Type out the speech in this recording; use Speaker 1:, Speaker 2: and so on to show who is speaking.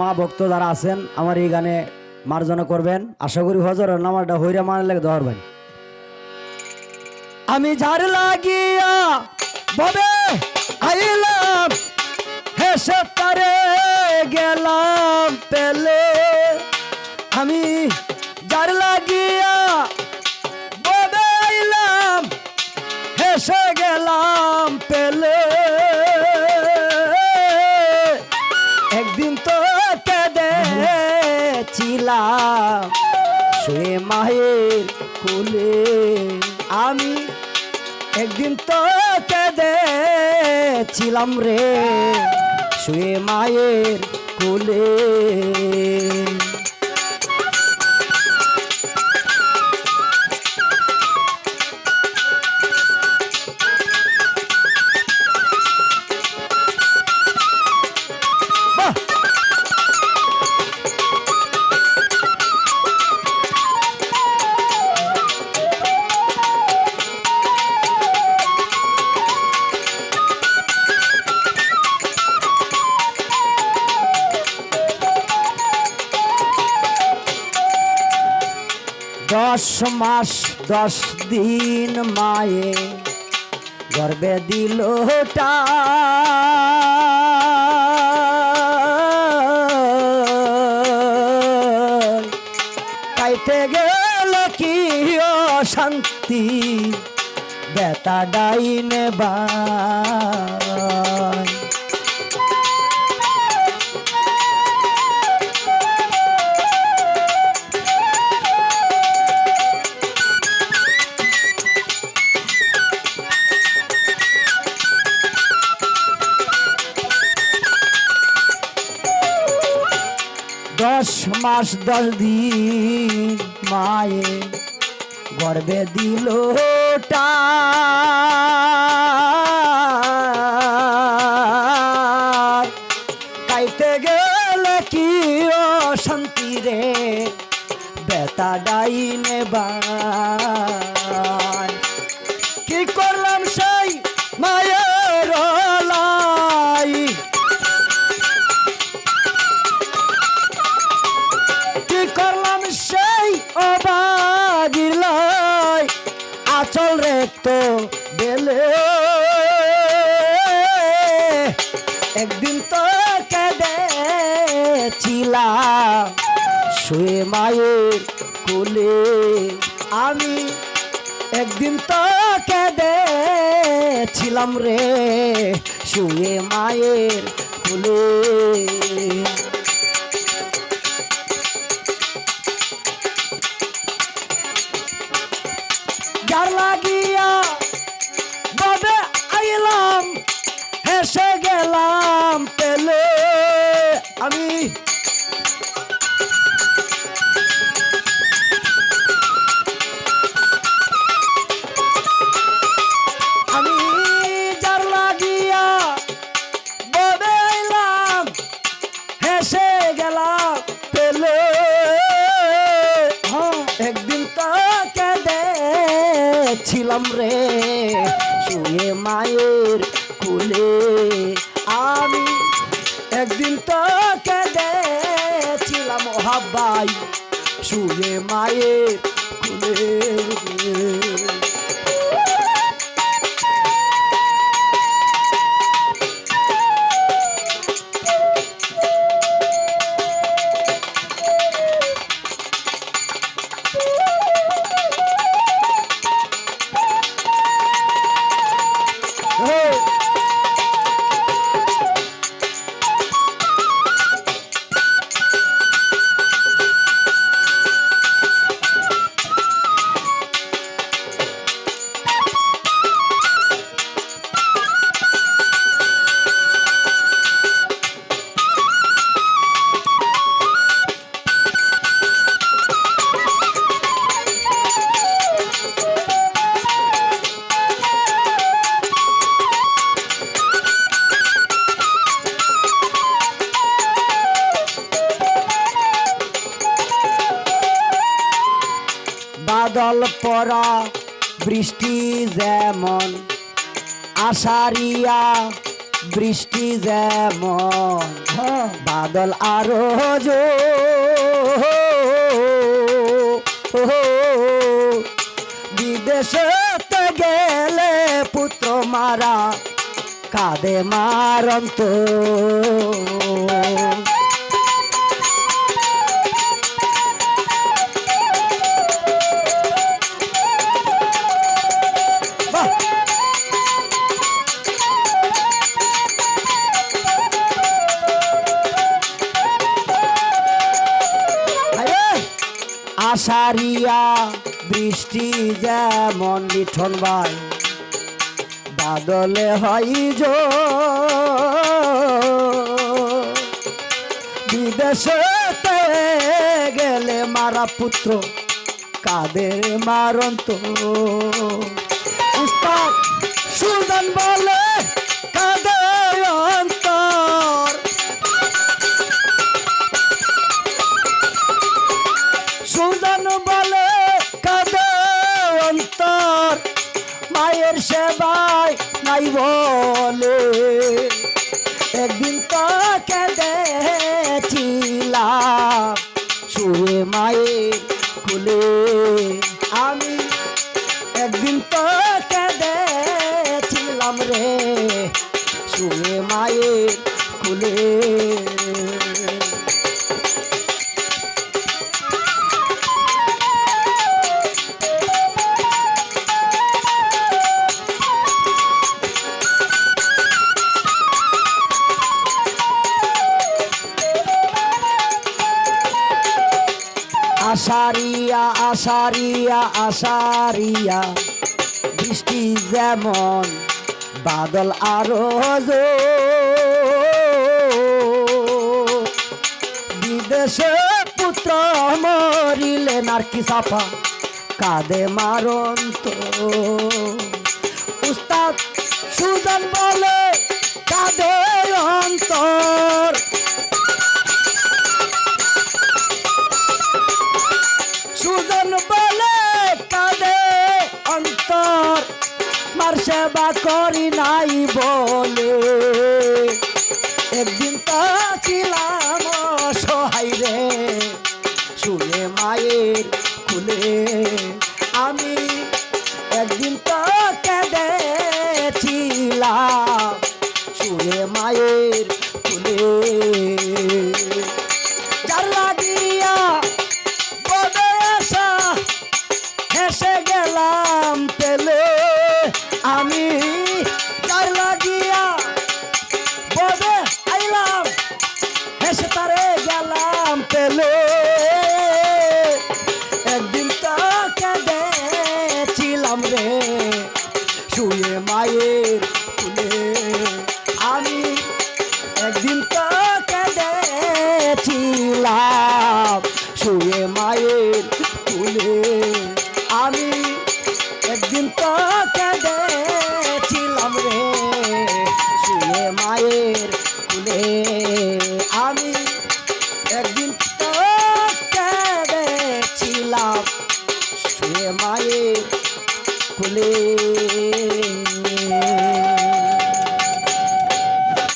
Speaker 1: মা ভক্ত যারা আছেন, আমার এই গানে মার্জনা করবেন। আশা করি হজরের নামাটা হইরা মানে লাগে দহর ভাই। আমি ঝাড় লাগিয়া আইলাম হেসে তারে গেলাম পেলে। আমি ঝাড় লাগিয়া ববে আইলাম হেসে কুলে আমি একদিন তো কেঁদেছিলাম রে শুয়ে মায়ের কুলে। দশ মাস দশ দিন মায়ে গর্বে দিল কাইতে গেল কি শান্তি বেতা ডাইনে বাই মাস দশ দিন মায়ে গর্বে দিল কাইতে গেলে কি ও শান্তি রে বেতা ডাইনে বাই কি করলাম সেই আচল রে তো বেলে। একদিন তো কেঁদেছিলাম শুয়ে মায়ের কোলে। আমি একদিন তো কেঁদেছিলাম রে শুয়ে মায়ের কোলে। যার লাগিয়া বাবে আইলাম হেসে গেলাম পেলে আমি ছিলাম রে শুয়ে মায়ের কুলে। আমি একদিন তো ছিলাম হাবাই শুয়ে মায়ের কুলে। বাদল পরা বৃষ্টি যেমন আষাঢ়িয়া বৃষ্টি যেমন।
Speaker 2: হ্যাঁ।
Speaker 1: বাদল আরও জো বিদেশে গেলে পুত্র মারা কাঁদে মারন্ত। আষাঢ়িয়া বৃষ্টি যেমন লিঠন ভাই বাদলে হয় জো। বিদেশে গেলে মারা পুত্র, কাদের মারন্ত? সুলতান বলে একদিন তো কেঁদেছিলাম শুয়ে মায়ের খুলে আমি আষাঢ়িয়া আষাঢ়িয়া আষাঢ়িয়া বৃষ্টি যেমন, বাদল আরও বিদেশে পুত্র মরিলেন আর কি সাফা কাঁদে মারন্ত। উস্তাদ সুজন বলে, কাঁদে অন্তর। সুজন বলে কাঁদে অন্তর মার সেবা করি নাই বলে। একদিন তো ছিলাম মায়ের কুলে আমি একদিন তো কেঁদেছিলাম শুয়ে মায়ের কুলে আমি একদিন তো কেঁদেছিলাম রে, শুয়ে মায়ের কুলে আমি